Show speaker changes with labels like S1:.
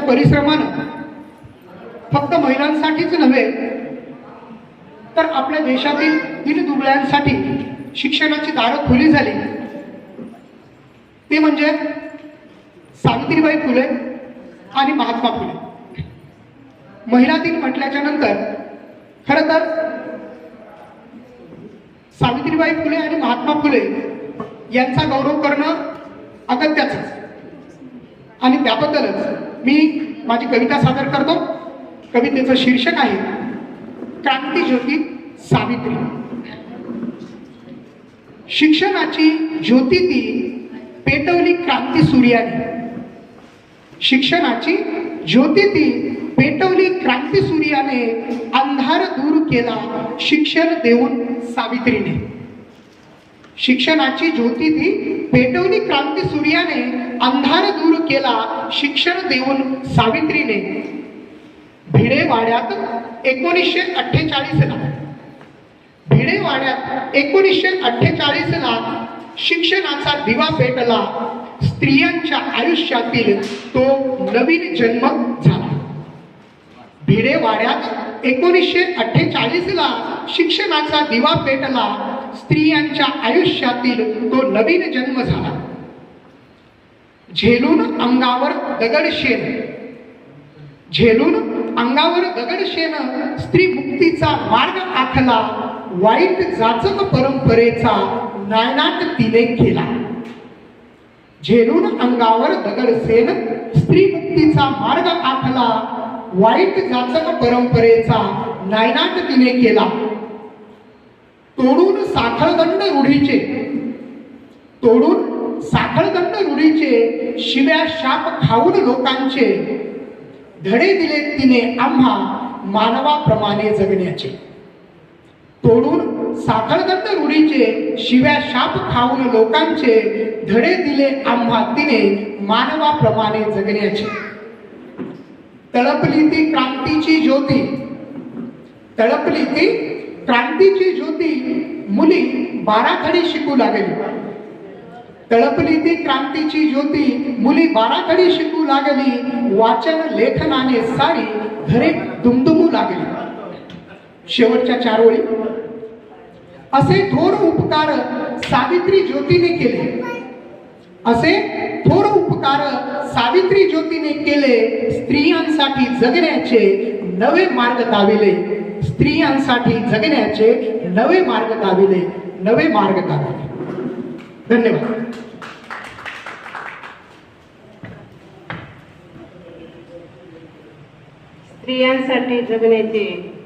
S1: परिश्रमानं. फक्त महिलांसाठीच नव्हे तर आपल्या देशातील दिनदुबळ्यांसाठी शिक्षणाची दारं खुली झाली. ते म्हणजे सावित्रीबाई फुले आणि महात्मा फुले. महिला दिन म्हटल्याच्या नंतर खरं तर सावित्रीबाई फुले आणि महात्मा फुले यांचा गौरव करणं अगत्याच आणि त्याबद्दलच मी माझी कविता सादर करतो. कवितेचं शीर्षक आहे क्रांती ज्योती सावित्री. शिक्षणाची ज्योती ती पेटवली क्रांती सूर्याने. शिक्षणाची ज्योती ती पेटवली क्रांती सूर्याने अंधार दूर केला शिक्षण देऊन सावित्रीने. शिक्षणाची ज्योती ती पेटवली क्रांती सूर्याने अंधार दूर केला शिक्षण देऊन सावित्रीने भिडेवाड्यात एकोणीसशे अठ्ठेचाळीसला भिडेवाड्यात एकोणीसशे अठ्ठेचाळीसला शिक्षणाचा दिवा पेटला. स्त्रियांच्या आयुष्यातील तो नवीन जन्म झाला. भिडेवाड्यात एकोणीसशे अठ्ठेचाळीसला शिक्षणाचा दिवा पेटला. स्त्रियांच्या आयुष्यातील तो नवीन जन्म झाला. झेलून अंगावर दगडशेन झेलून अंगावर दगडशेन स्त्री मुक्तीचा मार्ग आखला वाईट जाचक परंपरेचा नायनाट तिने केला. झेलून अंगावर दगडसेन स्त्री मुक्तीचा मार्ग आखला वाईट जाचक परंपरेचा नायनाट तिने केला. तोडून साखळदंड रूढीचे तोडून साखळदंड रूढीचे शिव्या शाप खाऊन लोकांचे धडे दिले तिने आम्हा मानवाप्रमाणे जगण्याचे. तोडून साखळदंड रूढीचे शिव्या शाप खाऊन लोकांचे धडे दिले आम्हा तिने मानवाप्रमाणे जगण्याचे. तळपली ती क्रांतीची ज्योती. तळपली ती क्रांतीची ज्योती. मुली बाराखडी शिकू लागली. तळपली ती क्रांतीची ज्योती मुली बाराखडी शिकू लागली वाचन लेखनाने सारी घरे दुमदुमू लागली. शेवटच्या चार ओळी असे थोर उपकार सावित्री ज्योतीने केले. असे थोर उपकार सावित्री ज्योतीने केले स्त्रियांसाठी जगण्याचे नवे मार्ग दाविले. स्त्रियांसाठी जगण्याचे नवे मार्ग दाविले नवे मार्ग दाविले. धन्यवाद.
S2: स्त्रियांसाठी जगण्याचे